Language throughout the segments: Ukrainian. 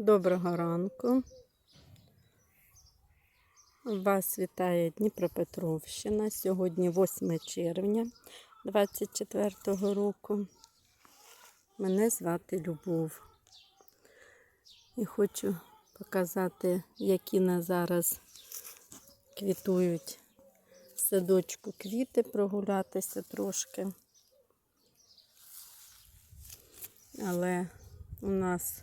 Доброго ранку. Вас вітає Дніпропетровщина. Сьогодні 8 червня 24 року. Мене звати Любов. І хочу показати, які на зараз квітують в садочку квіти, прогулятися трошки. Але у нас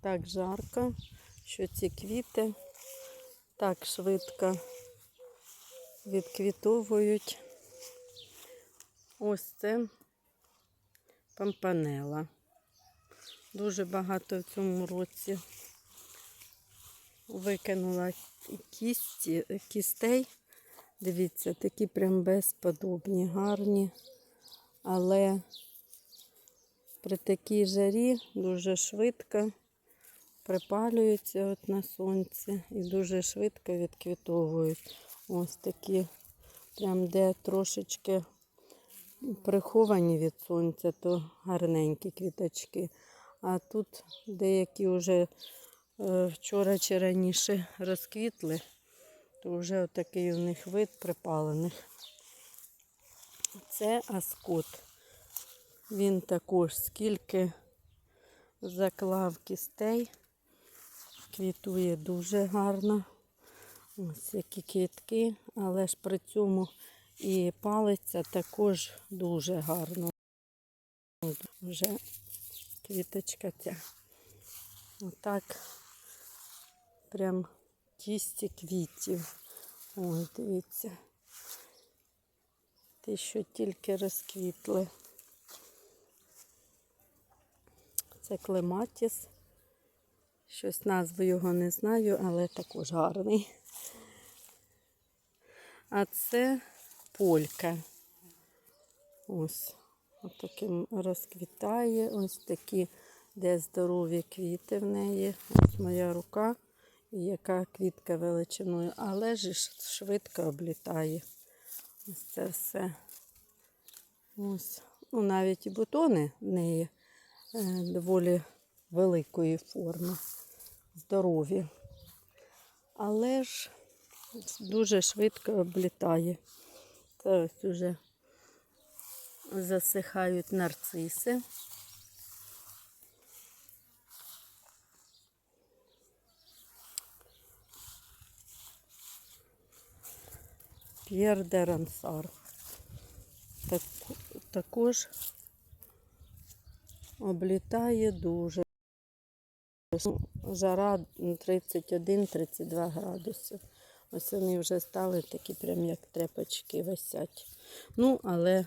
так жарко, що ці квіти так швидко відквітовують. Ось це пампанела. Дуже багато в цьому році викинула кісті, кістей. Дивіться, такі прям безподобні, гарні, але при такій жарі дуже швидко припалюються от на сонці і дуже швидко відквітовують. Ось такі, прям де трошечки приховані від сонця, то гарненькі квіточки. А тут деякі вже е, вчора чи раніше розквітли, то вже отакий у них вид припалених. Це аскот. Він також скільки заклав кістей, квітує дуже гарно. Ось які квітки, але ж при цьому і палиця також дуже гарно. От Вже квіточка ця. Отак прям кісті квітів. Ой, дивіться. Ті, що тільки розквітли. Це клематіс. Щось назву його не знаю, але також гарний. А це полька. Ось. Ось таким розквітає. Ось такі, де здорові квіти в неї. Ось моя рука. І яка квітка величиною, але ж швидко облітає. Ось це все. Ось. Ну, навіть і бутони в неї е, доволі великої форми, здорові. Але ж дуже швидко облітає. Це ось уже засихають нарциси. П'єр де Рансар. Так, також облітає дуже. Ну, Жара 31-32 градуси. Ось вони вже стали такі, прям як тряпочки висять. Ну, але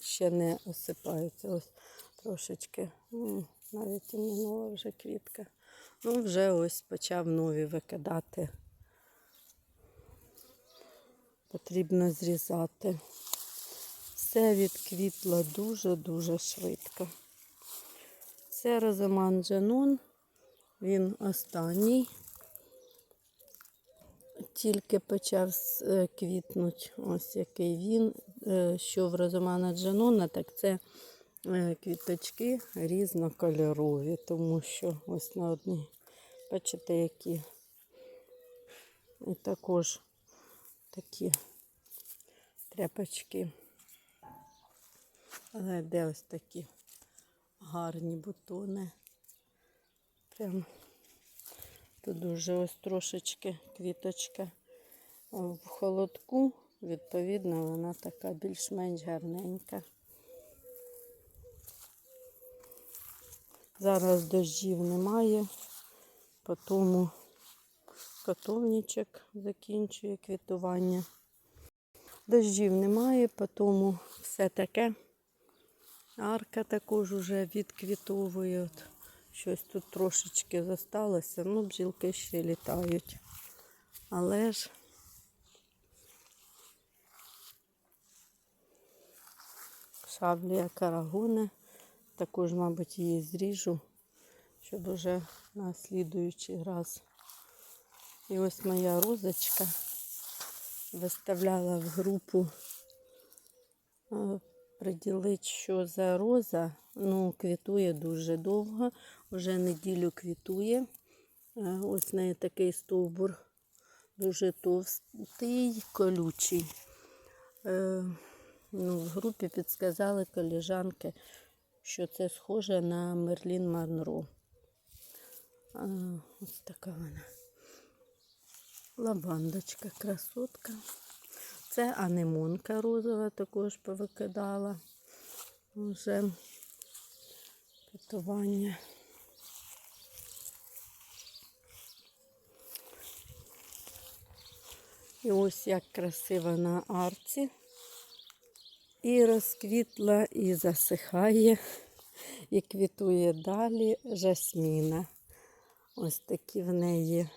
ще не осипаються. Ось трошечки. Ну, навіть і минула вже квітка. Ну, вже ось почав нові викидати. Потрібно зрізати. Все відквітло дуже-дуже швидко. Це розаман Джанон. Він останній. Тільки почав е, квітнути. Ось який він. Е, Що в розамана Джанона, так це е, квіточки різнокольорові, тому що ось на одній, бачите, які. І також такі тряпочки. Але де ось такі гарні бутони. Прям тут дуже ось трошечки квіточка в холодку, відповідно, вона така більш-менш гарненька. Зараз дощів немає, по тому котовничок закінчує квітування. Дощів немає, по тому все таке. Арка також вже відквітовує. Щось тут трошечки зосталося. Ну, бджілки ще літають. Але ж шаблія карагони. Також, мабуть, її зріжу, щоб уже на слідуючий раз. І ось моя розочка виставляла в групу е, приділити, що за роза. Ну, квітує дуже довго, вже неділю квітує. Е, Ось неї такий стовбур, дуже товстий, колючий. Е, Ну, в групі підсказали коліжанки, що це схоже на Мерлін Монро. Ось така вона. Лавандочка, красотка. Це анемонка розова також повикидала. Вже питування. І ось як красиво на арці. І розквітла, і засихає, і квітує далі жасміна. Ось такі в неї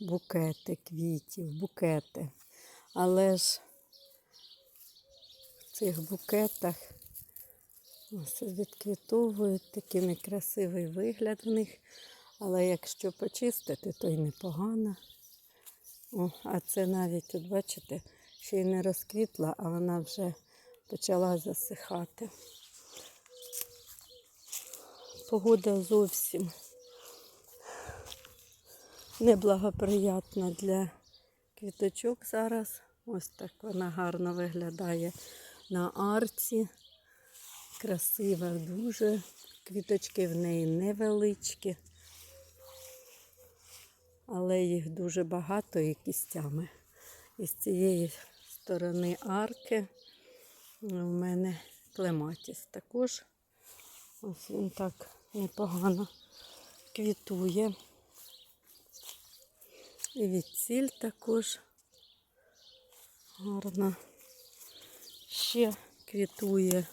букети квітів, букети. Але ж в цих букетах відквітовують такий некрасивий вигляд в них. Але якщо почистити, то й непогано. О, а це навіть, от бачите, ще й не розквітла, а вона вже почала засихати. Погода зовсім неблагоприятна для квіточок зараз. Ось так вона гарно виглядає на арці. Красива дуже. Квіточки в неї невеличкі, але їх дуже багато і кістями. І з цієї сторони арки у мене клематіс також. Ось він так непогано квітує. І відціль також гарно. Ще квітує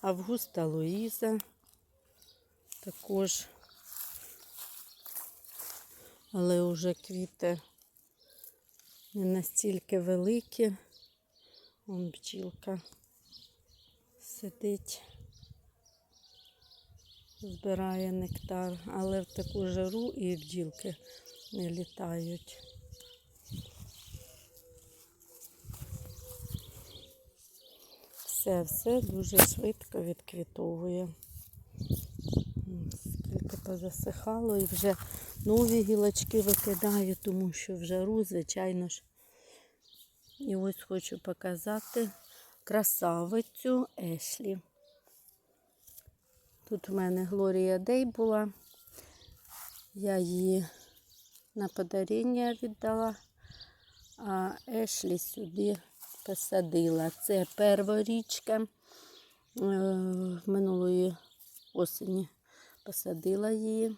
Августа Луїза. Також, але вже квіти не настільки великі. Вон бджілка сидить, збирає нектар, але в таку жару і бджілки не літають. Все, все дуже швидко відквітовує. Скільки позасихало і вже нові гілочки викидаю, тому що в жару, звичайно ж. І ось хочу показати красавицю Ешлі. Тут в мене Глорія Дей була. Я її на подаріння віддала, а Ешлі сюди посадила. Це перворічка е, минулої осені посадила її.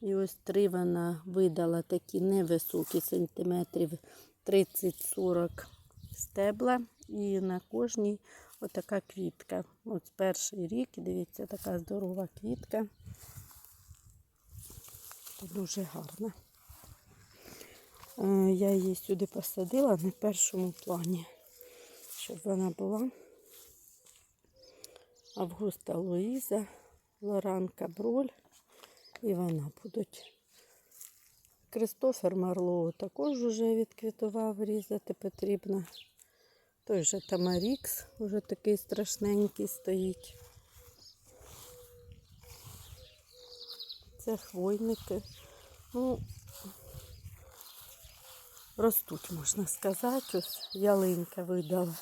І ось три вона видала такі невисокі сантиметрів 30-40 стебла. І на кожній отака квітка. От перший рік, дивіться, така здорова квітка. Дуже гарна. Е, Я її сюди посадила на першому плані, щоб вона була. Августа Луїза, Лоранка Броль. І вона будуть. Кристофер Марлоу також вже відквітував, різати потрібно. Той же Тамарікс, вже такий страшненький стоїть. Це хвойники. Ну, ростуть, можна сказати. Ось ялинка видала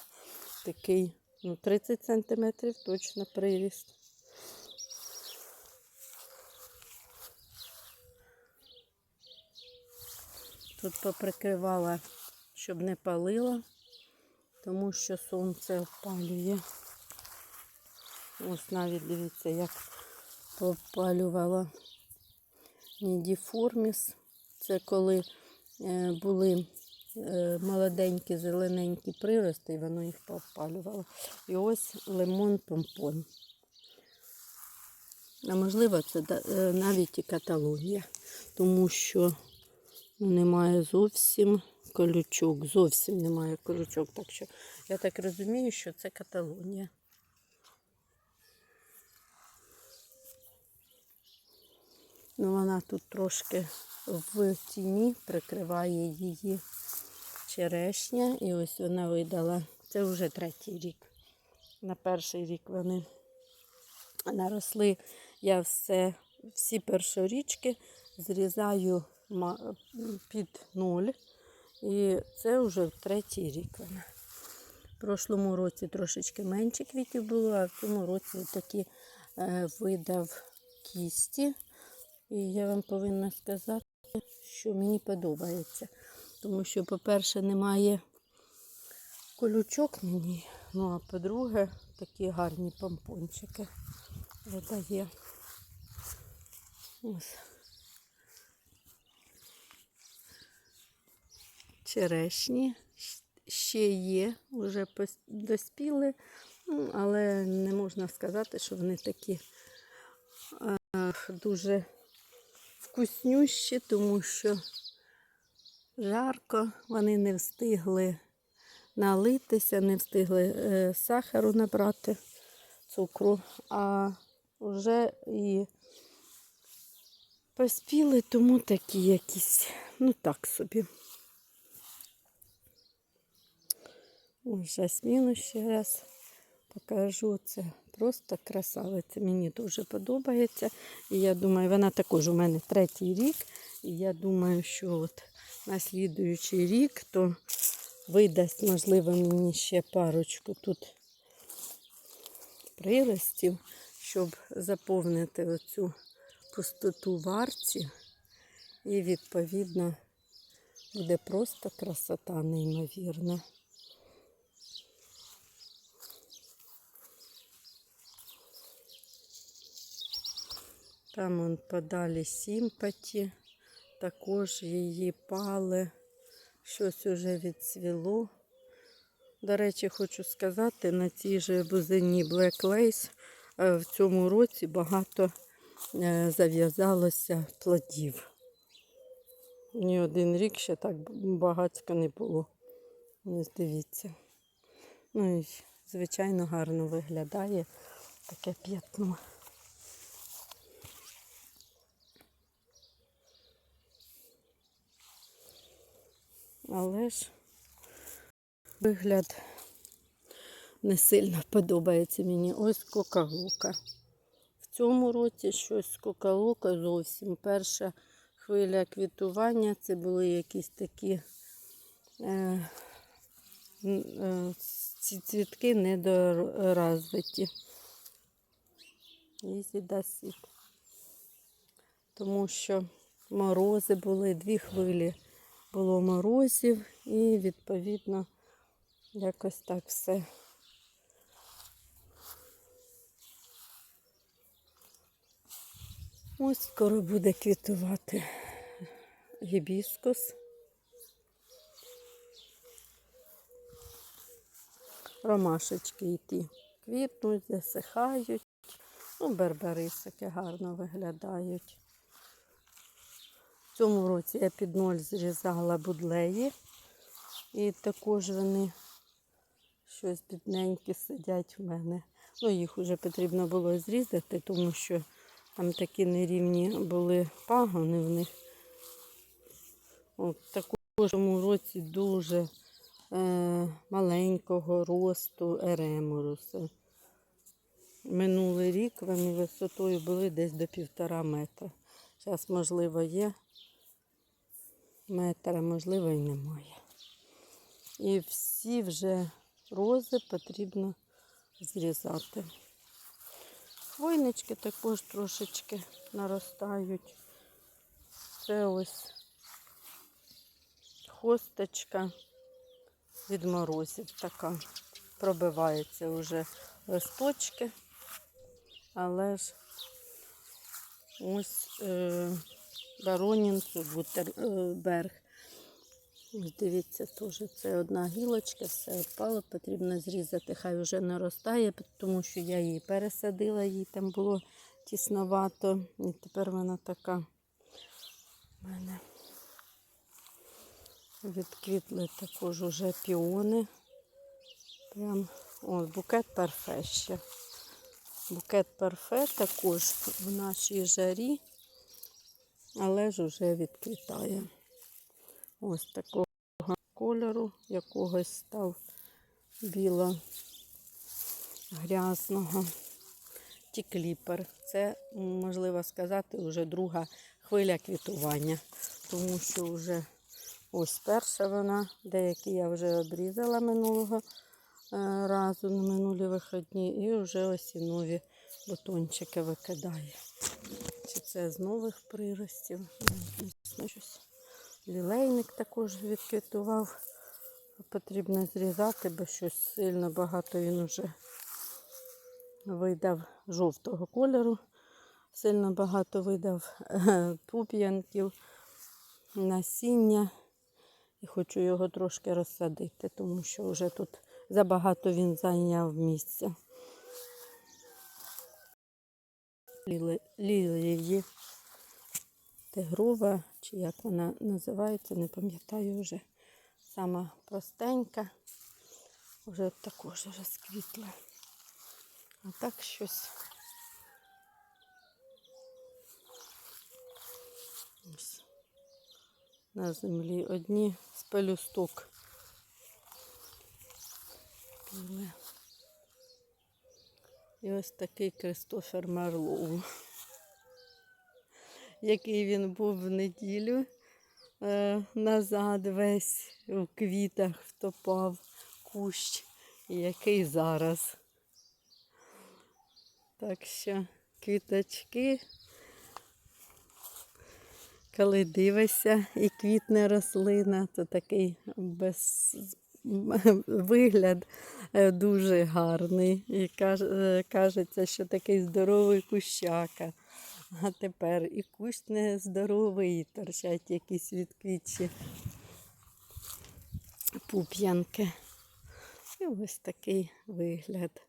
такий, ну, 30 сантиметрів точно приріст. Тут поприкривала, щоб не палила, тому що сонце опалює. Ось навіть дивіться, як попалювала Нідіформіс. Це коли е, були е, молоденькі, зелененькі прирости, і воно їх попалювало. І ось лимон помпон. А можливо, це е, навіть і Каталонія, тому що ну, немає зовсім колючок. Зовсім немає колючок. Так що я так розумію, що це Каталонія. Ну, вона тут трошки в тіні прикриває її черешня. І ось вона видала. Це вже третій рік. На перший рік вони наросли. Я все, всі першорічки зрізаю під ноль. І це вже третій рік вона. В прошлому році трошечки менше квітів було, а в цьому році такі е, видав кісті. І я вам повинна сказати, що мені подобається. Тому що, по-перше, немає колючок мені. Ну, а по-друге, такі гарні помпончики видає. Ось. Черешні ще є, вже доспіли, ну, але не можна сказати, що вони такі дуже вкуснющі, тому що жарко, вони не встигли налитися, не встигли е, сахару набрати, цукру, а вже і поспіли, тому такі якісь, ну так собі. Ось жасміну ще раз покажу. Це просто красавиця. Мені дуже подобається. І я думаю, вона також у мене третій рік. І я думаю, що от на слідуючий рік то видасть, можливо, мені ще парочку тут приростів, щоб заповнити оцю пустоту в арці. І відповідно буде просто красота неймовірна. Там он подалі сімпаті, також її пали, щось уже відцвіло. До речі, хочу сказати, на цій же бузині Black Lace е, в цьому році багато е, зав'язалося плодів. Ні один рік ще так багатько не було. Ось дивіться. Ну і, звичайно, гарно виглядає таке п'ятно. Але ж вигляд не сильно подобається мені. Ось кока-лука. В цьому році щось кока-лука зовсім. Перша хвиля квітування це були якісь такі е, е, ці цвітки недоразвиті. Ізі дасі. Тому що морози були, дві хвилі було морозів і відповідно якось так все. Ось скоро буде квітувати гібіскус. Ромашечки ті квітнуть, засихають. Ну, берберисики гарно виглядають. Цьому році я під ноль зрізала будлеї. І також вони щось бідненькі сидять в мене. Ну, їх вже потрібно було зрізати, тому що там такі нерівні були пагони в них. От, також цьому році дуже е, маленького росту еремуруси. Минулий рік вони висотою були десь до півтора метра. Зараз, можливо, є метра, можливо, і немає. І всі вже рози потрібно зрізати. Хвойнички також трошечки наростають. Це ось хосточка від морозів така. Пробиваються вже листочки, але ж ось е, баронінцю бутерберг. Ось дивіться, теж це одна гілочка, все впало, потрібно зрізати, хай вже наростає, тому що я її пересадила, їй там було тісновато. І тепер вона така в мене. Відквітли також уже піони. Прям о, букет парфе ще. Букет парфе також в нашій жарі, але ж уже відквітає. Ось такого кольору, якогось став біло грязного. Тікліпер. Це, можливо сказати, вже друга хвиля квітування, тому що вже ось перша вона, деякі я вже обрізала минулого е, разу на минулі вихідні, і вже ось і нові бутончики викидає. Чи це з нових приростів? Лілейник також відквітував. Потрібно зрізати, бо щось сильно багато він уже видав жовтого кольору. Сильно багато видав е, пуп'янків, насіння. І хочу його трошки розсадити, тому що вже тут забагато він зайняв місця. Лілії тигрова, чи як вона називається, не пам'ятаю вже. Сама простенька, вже також розквітла. А так щось. Ось. На землі одні з пелюсток. Піле. І ось такий Кристофер Марлоу, який він був в неділю е, назад весь у квітах втопав кущ, який зараз. Так що квіточки, коли дивишся і квітне рослина, то такий без... вигляд е, дуже гарний. І е, кажеться, що такий здоровий кущака. А тепер і кущ не здоровий, і торчать якісь відквітчі пуп'янки. І ось такий вигляд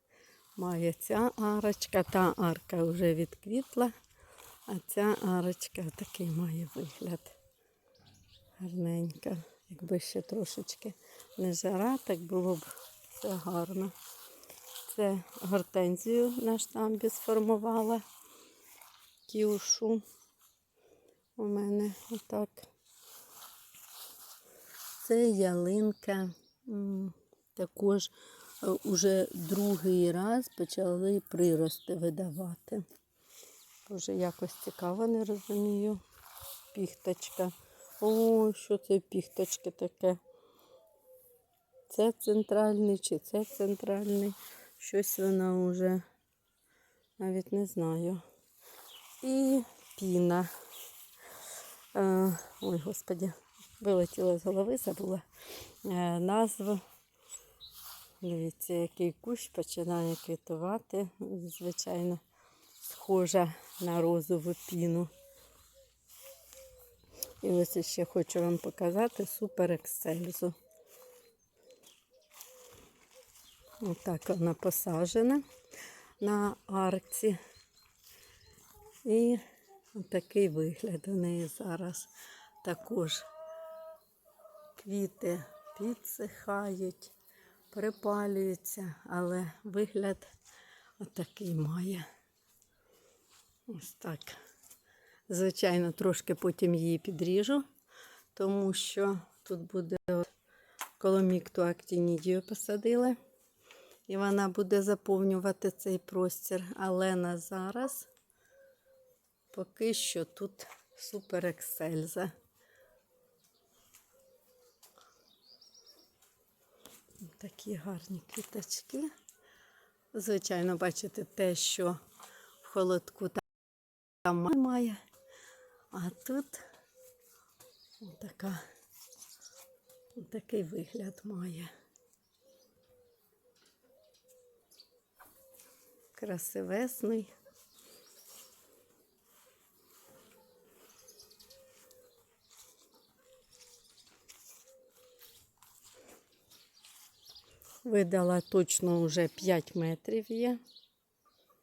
має ця арочка. Та арка вже відквітла, а ця арочка такий має вигляд. Гарненька. Якби ще трошечки не жара, так було б все гарно. Це гортензію на штамбі сформувала. Кіушу у мене отак. Це ялинка. Також е, уже другий раз почали прирости видавати. Вже якось цікаво, не розумію. Піхточка. О, що це піхточки таке? Це центральний чи це центральний? Щось вона вже навіть не знаю. І піна. Е, ой, господі, вилетіла з голови, забула е, назву. Дивіться, який кущ починає квітувати. Звичайно, схожа на розову піну. І ось ще хочу вам показати супер ексельзу. Отак вона посаджена на арці. І такий вигляд у неї зараз також квіти підсихають, припалюються, але вигляд отакий має. Ось так. Звичайно, трошки потім її підріжу, тому що тут буде коломікту актінідію посадили. І вона буде заповнювати цей простір. Але на зараз поки що тут супер ексельза. Такі гарні квіточки. Звичайно, бачите те, що в холодку там немає. А тут така, такий вигляд має. Красивесний. Видала точно вже 5 метрів є.